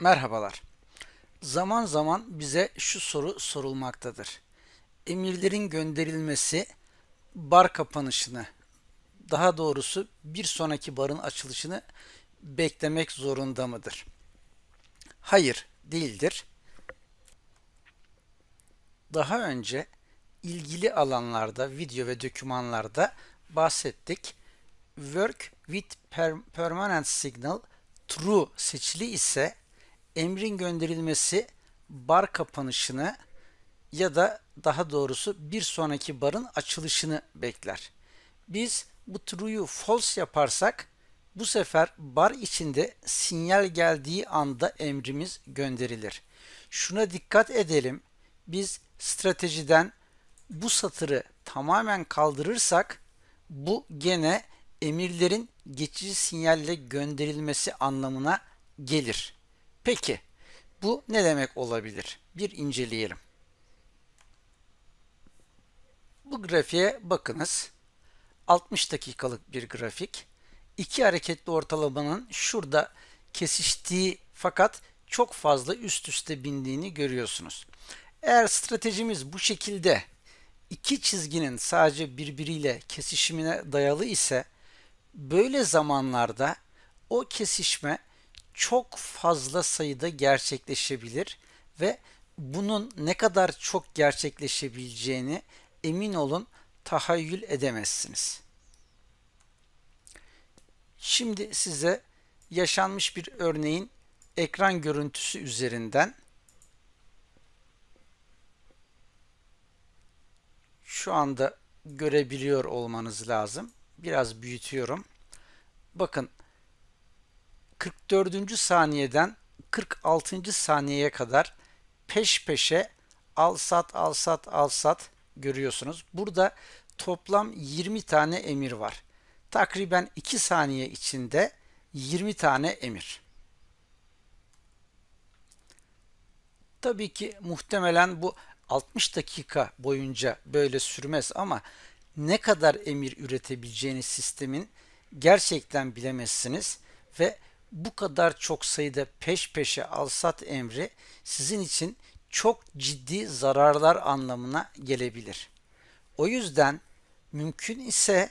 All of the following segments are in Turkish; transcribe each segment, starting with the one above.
Merhabalar. Zaman zaman bize şu soru sorulmaktadır. Emirlerin gönderilmesi bar kapanışını, daha doğrusu bir sonraki barın açılışını beklemek zorunda mıdır? Hayır, değildir. Daha önce ilgili alanlarda, video ve dokümanlarda bahsettik. Work with per- permanent signal true seçili ise emrin gönderilmesi bar kapanışını ya da daha doğrusu bir sonraki barın açılışını bekler. Biz bu true'yu false yaparsak bu sefer bar içinde sinyal geldiği anda emrimiz gönderilir. Şuna dikkat edelim. Biz stratejiden bu satırı tamamen kaldırırsak bu gene emirlerin geçici sinyalle gönderilmesi anlamına gelir. Peki bu ne demek olabilir? Bir inceleyelim. Bu grafiğe bakınız. 60 dakikalık bir grafik. İki hareketli ortalamanın şurada kesiştiği fakat çok fazla üst üste bindiğini görüyorsunuz. Eğer stratejimiz bu şekilde iki çizginin sadece birbiriyle kesişimine dayalı ise böyle zamanlarda o kesişme çok fazla sayıda gerçekleşebilir ve bunun ne kadar çok gerçekleşebileceğini emin olun tahayyül edemezsiniz. Şimdi size yaşanmış bir örneğin ekran görüntüsü üzerinden şu anda görebiliyor olmanız lazım. Biraz büyütüyorum. Bakın 44. saniyeden 46. saniyeye kadar peş peşe al sat al sat al sat görüyorsunuz. Burada toplam 20 tane emir var. Takriben 2 saniye içinde 20 tane emir. Tabii ki muhtemelen bu 60 dakika boyunca böyle sürmez ama ne kadar emir üretebileceğini sistemin gerçekten bilemezsiniz ve bu kadar çok sayıda peş peşe alsat emri sizin için çok ciddi zararlar anlamına gelebilir. O yüzden mümkün ise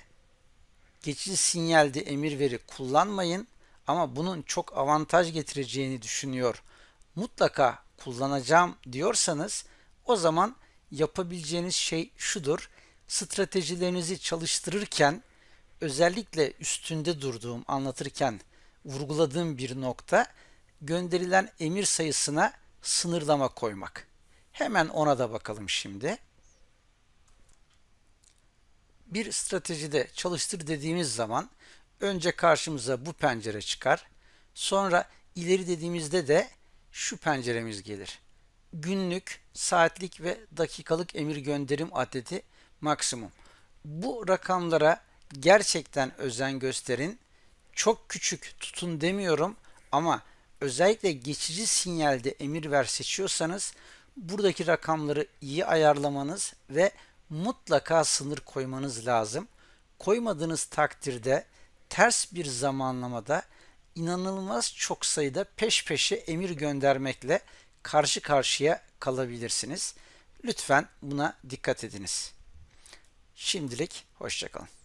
geçici sinyalde emir veri kullanmayın ama bunun çok avantaj getireceğini düşünüyor. Mutlaka kullanacağım diyorsanız o zaman yapabileceğiniz şey şudur. Stratejilerinizi çalıştırırken özellikle üstünde durduğum anlatırken vurguladığım bir nokta gönderilen emir sayısına sınırlama koymak. Hemen ona da bakalım şimdi. Bir stratejide çalıştır dediğimiz zaman önce karşımıza bu pencere çıkar. Sonra ileri dediğimizde de şu penceremiz gelir. Günlük, saatlik ve dakikalık emir gönderim adedi maksimum. Bu rakamlara gerçekten özen gösterin. Çok küçük tutun demiyorum ama özellikle geçici sinyalde emir ver seçiyorsanız buradaki rakamları iyi ayarlamanız ve mutlaka sınır koymanız lazım. Koymadığınız takdirde ters bir zamanlamada inanılmaz çok sayıda peş peşe emir göndermekle karşı karşıya kalabilirsiniz. Lütfen buna dikkat ediniz. Şimdilik hoşçakalın.